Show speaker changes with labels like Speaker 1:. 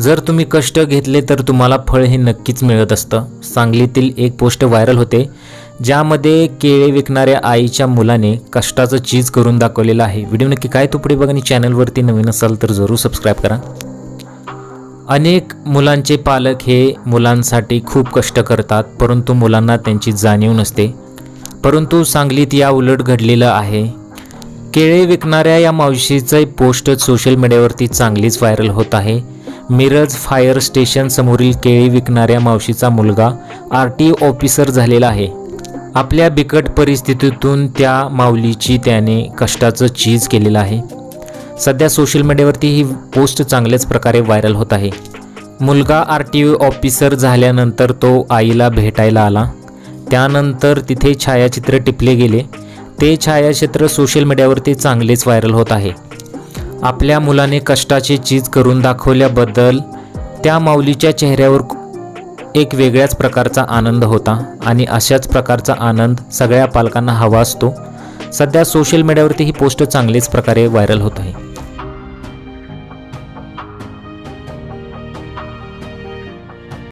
Speaker 1: जर तुम्ही कष्ट घेतले तर तुम्हाला फळ हे नक्कीच मिळत असतं. सांगलीतील एक पोस्ट व्हायरल होते ज्यामध्ये केळे विकणाऱ्या आईच्या मुलाने कष्टाचं चीज करून दाखवलेलं आहे. व्हिडिओ नक्की काय तो पुढे बघा आणि चॅनलवरती नवीन असाल तर जरूर सबस्क्राईब करा. अनेक मुलांचे पालक हे मुलांसाठी खूप कष्ट करतात परंतु मुलांना त्यांची जाणीव नसते. परंतु सांगलीत या उलट घडलेलं आहे. केळे विकणाऱ्या या मावशीचं पोस्ट सोशल मीडियावरती चांगलीच व्हायरल होत आहे. मिरज फायर स्टेशन समोरील केळी विकणाऱ्या मावशीचा मुलगा आर टी ऑफिसर झालेला आहे. आपल्या बिकट परिस्थितीतून त्या माऊलीची त्याने कष्टाचं चीज केलेलं आहे. सध्या सोशल मीडियावरती ही पोस्ट चांगल्याच प्रकारे व्हायरल होत आहे. मुलगा आर टी ऑफिसर झाल्यानंतर तो आईला भेटायला आला. त्यानंतर तिथे छायाचित्र टिपले गेले. ते छायाचित्र सोशल मीडियावरती चांगलेच व्हायरल होत आहे. आपल्या मुलाने कष्टाची चीज करून दाखवल्याबद्दल त्या माऊलीच्या चेहऱ्यावर एक वेगळ्याच प्रकारचा आनंद होता आणि अशाच प्रकारचा आनंद सगळ्या पालकांना हवा असतो. सध्या सोशल मीडियावरती ही पोस्ट चांगलीच प्रकारे व्हायरल होत आहे.